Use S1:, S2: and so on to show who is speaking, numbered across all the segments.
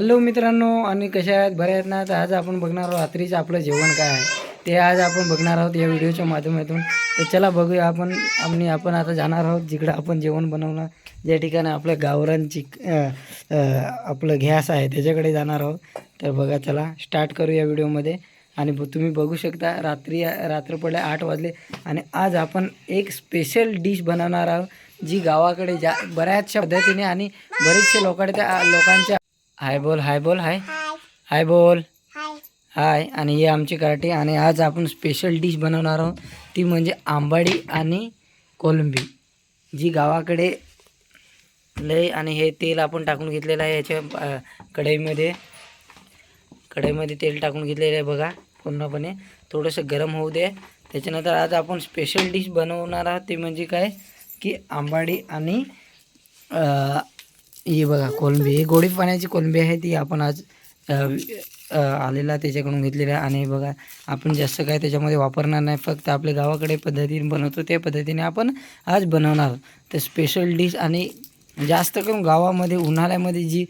S1: Hello मित्रांनो आणि कशा आहेत? बऱ्या आहेत ना? तर आज आपण बघणार आहोत रात्रीचं आपलं जेवण काय आहे. ते आज आपण बघणार आहोत या व्हिडिओच्या माध्यमातून. तर चला बघूया आपण. आणि आपण आता जाणार आहोत जिकडं आपण जेवण बनवणार. ज्या ठिकाणी आपलं गावरांची आपलं गॅस आहे त्याच्याकडे जाणार आहोत. तर बघा चला स्टार्ट करू या व्हिडिओमध्ये. आणि ब- तुम्ही बघू शकता रात्री रात्र पडले आठ वाजले. आणि आज आपण एक स्पेशल डिश बनवणार आहोत जी गावाकडे जा बऱ्याचशा पद्धतीने आणि बरेचसे लोकांकडे त्या लोकांच्या हाय बोल हाय बोल हाय. हाय. बोल. हाय. आणि ही आमची कराटे. आणि आज आपण स्पेशल डिश बनवणार आहोत. ती म्हणजे आंबाडी आणि कोलंबी. जी गावाकडे लय आणि हे तेल आपण टाकून घेतलेलं आहे याच्या कढईमध्ये. कढईमध्ये तेल टाकून घेतलेलं आहे बघा पूर्णपणे. थोडंसं गरम होऊ दे. त्याच्यानंतर आज आपण स्पेशल डिश बनवणार आहोत. ते म्हणजे काय? की आंबाडी आणि ही बघा कोलंबी. ही गोडी पाण्याची कोलंबी आहे ती आपण आज आलेला त्याच्याकडून घेतलेला आहे. आणि बघा आपण जास्त काय त्याच्यामध्ये वापरणार नाही फक्त आपल्या गावाकडे पद्धतीने बनवतो. त्या पद्धतीने आपण आज बनवणार. तर स्पेशल डिश आणि जास्त करून गावामध्ये उन्हाळ्यामध्ये जी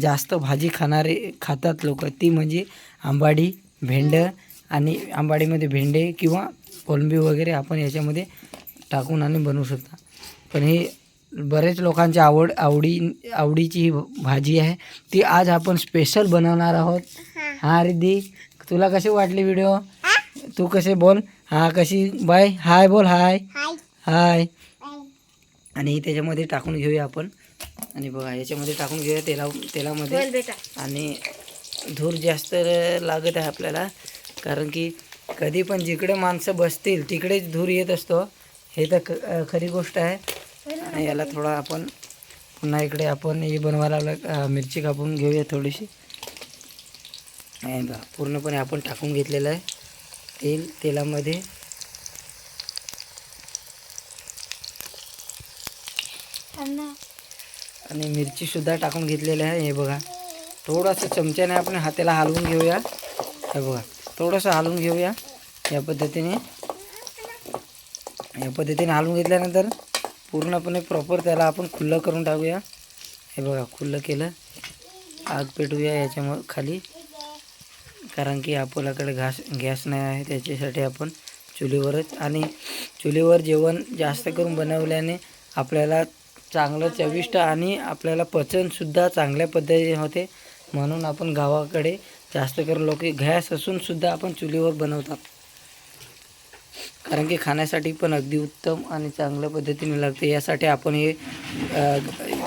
S1: जास्त भाजी खाणारे खातात लोक ती म्हणजे आंबाडी भेंड आणि आंबाडीमध्ये भेंडे किंवा कोलंबी वगैरे आपण याच्यामध्ये टाकून आणि बनवू शकता. पण हे बरेच लोकांची आवड आवडी आवडीची ही भाजी आहे. ती आज आपण स्पेशल बनवणार आहोत. हा रिद्धी तुला कशी वाटली व्हिडिओ तू कसे बोल? हा कशी? बाय. हाय बोल. हाय. हाय. आणि त्याच्यामध्ये टाकून घेऊया आपण. आणि बघा याच्यामध्ये टाकून घेऊया तेला तेलामध्ये. आणि धूर जास्त लागत आहे आपल्याला. कारण की कधी पण जिकडे माणसं बसतील तिकडेच धूर येत असतो. हे तर खरी गोष्ट आहे. याला थोडा आपण पुन्हा इकडे आपण हे बनवायला मिरची कापून घेऊया थोडीशी. आणि बघा पूर्णपणे आपण टाकून घेतलेलं आहे. तेल तेलामध्ये आणि मिरची सुद्धा टाकून घेतलेली आहे. हे बघा थोडंसं चमच्याने आपण हाताला हलवून घेऊया. हे बघा थोडंसं हलवून घेऊया. या पद्धतीने या पद्धतीने हलवून घेतल्यानंतर पूर्णपणे प्रॉपर त्याला आपण खुल्लं करून टाकूया. हे बघा खुल्लं केलं. आग पेटूया याच्यामुळं खाली. कारण की आपल्याकडे घास गॅस नाही आहे त्याच्यासाठी आपण चुलीवरच. आणि चुलीवर जेवण जास्त करून बनवल्याने आपल्याला चांगलं चविष्ट आणि आपल्याला पचनसुद्धा चांगल्या पद्धतीने होते. म्हणून आपण गावाकडे जास्त करून लोक गॅस असूनसुद्धा आपण चुलीवर बनवतात. कारण की खाण्यासाठी पण अगदी उत्तम आणि चांगल्या पद्धतीने लागते. यासाठी आपण हे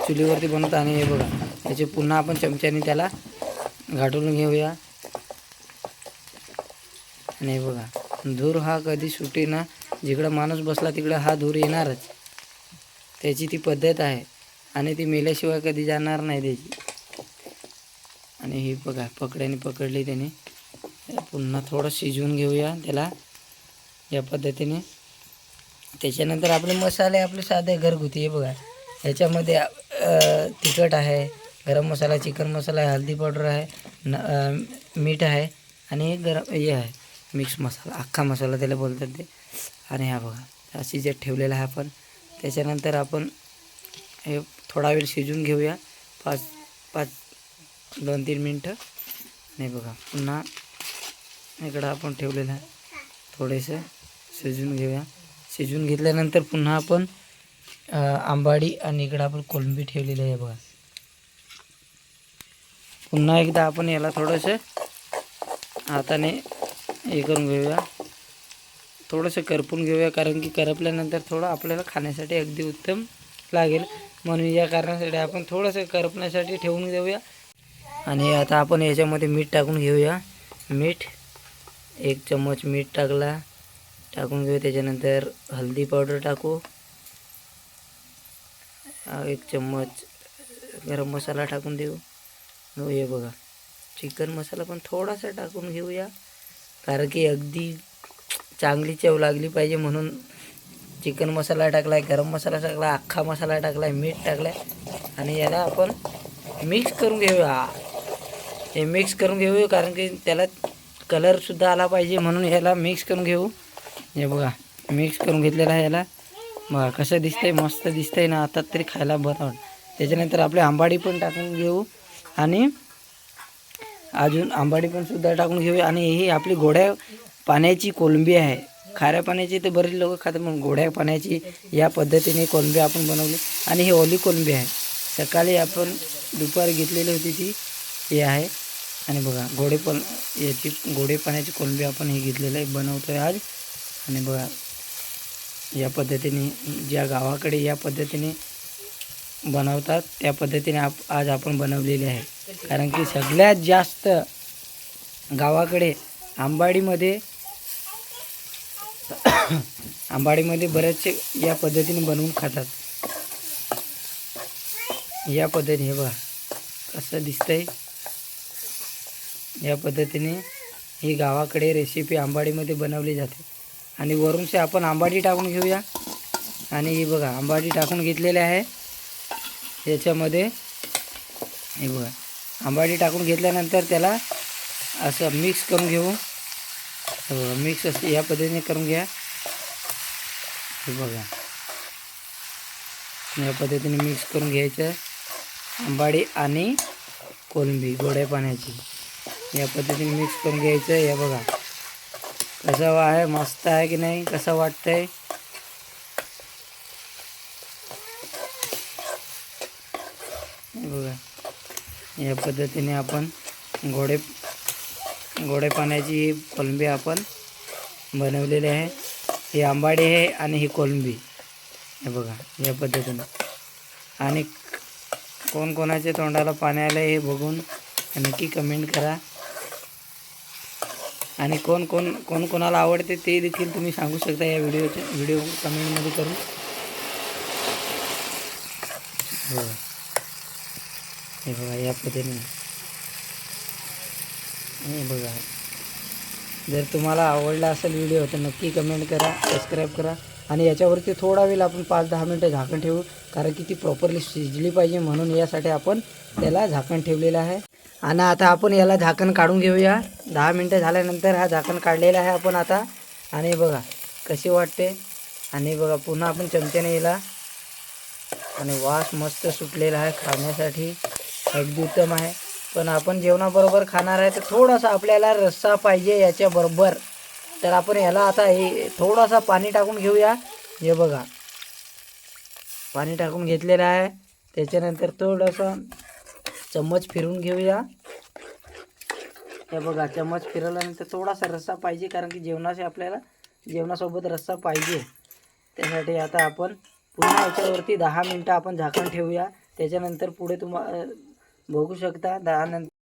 S1: चुलीवरती बनवतो आणि हे बघा. त्याचे पुन्हा आपण चमच्याने त्याला गाठून घेऊया. आणि हे बघा धूर हा कधी सुटे ना जिकडं माणूस बसला तिकडं हा धूर येणारच. त्याची ती पद्धत आहे. आणि ती मेल्याशिवाय कधी जाणार नाही त्याची. आणि ही बघा पकड्याने पकडली त्याने. पुन्हा थोडं शिजवून घेऊया त्याला. या पद्धतीने. त्याच्यानंतर आपले मसाले आपले साधे घरगुती आहे बघा. ह्याच्यामध्ये तिखट आहे गरम मसाला चिकन मसाला आहे हळदी पावडर आहे न मीठ आहे आणि गरम हे आहे मिक्स मसाला अख्खा मसाला त्याला बोलतात ते. आणि हा बघा अशी जे ठेवलेला आहे आपण त्याच्यानंतर आपण हे थोडा वेळ शिजवून घेऊया. पाच पाच दोन तीन मिनटं. नाही बघा पुन्हा इकडं आपण ठेवलेलं आहे थोडेसं. शिजवून घेऊया. शिजवून घेतल्यानंतर पुन्हा आपण आंबाडी आणि इकडं आपण कोलंबी ठेवलेली आहे बघा. पुन्हा एकदा आपण याला थोडंसं हाताने हे करून घेऊया. थोडंसं करपून घेऊया कारण की करपल्यानंतर थोडं आपल्याला खाण्यासाठी अगदी उत्तम लागेल. म्हणून या कारणासाठी आपण थोडंसं करपण्यासाठी ठेवून देऊया आणि आता आपण याच्यामध्ये मीठ टाकून घेऊया. मीठ एक चम्मच मीठ टाकला. टाकून घेऊ त्याच्यानंतर हल्दी पावडर टाकू. एक चम्मच गरम मसाला टाकून देऊ. हो हे बघा चिकन मसाला पण थोडासा टाकून घेऊया. कारण की अगदी चांगली चव लागली पाहिजे म्हणून चिकन मसाला टाकला आहे गरम मसाला टाकला अख्खा मसाला टाकला आहे मीठ टाकलं आहे आणि याला आपण मिक्स करून घेऊया. हे मिक्स करून घेऊ कारण की त्याला कलरसुद्धा आला पाहिजे म्हणून ह्याला मिक्स करून घेऊ. हे बघा मिक्स करून घेतलेला आहे याला. बघा कसं दिसतंय मस्त दिसतंय ना आता तरी खायला बरं वाटतं. त्याच्यानंतर आपली आंबाडी पण टाकून घेऊ. आणि अजून आंबाडी पण सुद्धा टाकून घेऊ. आणि ही आपली गोड्या पाण्याची कोलंबी आहे. खाऱ्या पाण्याची तर बरेच लोक खातात म्हणून गोड्या पाण्याची या पद्धतीने कोलंबी आपण बनवली. आणि ही ओली कोलंबी आहे. सकाळी आपण दुपारी घेतलेली होती ती. हे आहे. आणि बघा गोडे पण याची गोडे पाण्याची कोलंबी आपण हे घेतलेलं आहे बनवतो आहे आज. आणि बघा या पद्धतीने ज्या गावाकडे या पद्धतीने बनवतात त्या पद्धतीने आप आज आपण बनवलेली आहे. कारण की सगळ्यात जास्त गावाकडे आंबाडीमध्ये आंबाडीमध्ये बरेचसे या पद्धतीने बनवून खातात. या पद्धतीने हे बघा कसं दिसतंय. या पद्धतीने ही गावाकडे रेसिपी आंबाडीमध्ये बनवली जाते. आणि वरूनचे आपण आंबाडी टाकून घेऊया. आणि हे बघा आंबाडी टाकून घेतलेली आहे. याच्यामध्ये हे बघा आंबाडी टाकून घेतल्यानंतर त्याला असं मिक्स करून घेऊ. हे बघा मिक्स असं या पद्धतीने करून घ्या. हे बघा या पद्धतीने मिक्स करून घ्यायचं. आंबाडी आणि कोलंबी गोड्या पाण्याची. या पद्धतीने मिक्स करून घ्यायचं. या बघा कसं आहे मस्त आहे की नाही कसं वाटतंय? बघा. या पद्धतीने आपण घोडे गोडे पाण्याची ही कोलंबी आपण बनवलेली आहे. ही आंबाडी आहे आणि ही कोलंबी. हे बघा या पद्धतीने. आणि कोणकोणाच्या तोंडाला पाणी आलं हे बघून नक्की कमेंट करा. आणि कोण कोण कोण कोणाला आवडते ते देखील तुम्ही सांगू शकता या व्हिडिओच्या व्हिडिओ कमेंटमध्ये करून हे बघा हे बघा या पद्धतीने. हे बघा. जर तुम्हाला आवडला असेल व्हिडिओ तर नक्की कमेंट करा सबस्क्राईब करा. आणि याच्यावरती थोडा वेळ आपण पाच दहा मिनटं झाकण ठेवू कारण की ती प्रॉपरली शिजली पाहिजे म्हणून यासाठी आपण त्याला झाकण ठेवलेलं आहे. आणि आता आपण याला झाकण काढून घेऊया. दहा मिनटं झाल्यानंतर हा झाकण काढलेला आहे आपण आता. आणि बघा कशी वाटते. आणि बघा पुन्हा आपण चमच्याने याला आणि वास मस्त सुटलेला आहे खाण्यासाठी. अगदी उत्तम आहे. पण आपण जेवणाबरोबर खाणार आहे तर थोडासा आपल्याला रस्सा पाहिजे याच्याबरोबर. तर आपण ह्याला आता हे थोडासा पाणी टाकून घेऊया. हे बघा. पाणी टाकून घेतलेलं आहे. त्याच्यानंतर थोडंसं चम्मच फिरून घेऊया. हे बघा चम्मच फिरवल्यानंतर थोडासा रस्सा पाहिजे कारण की जेवणाशी आपल्याला जेवणासोबत रस्सा पाहिजे. त्यासाठी आता आपण पुन्हा याच्यावरती दहा मिनटं आपण झाकण ठेवूया. त्याच्यानंतर पुढे तुम्हा बघू शकता. दहा नंतर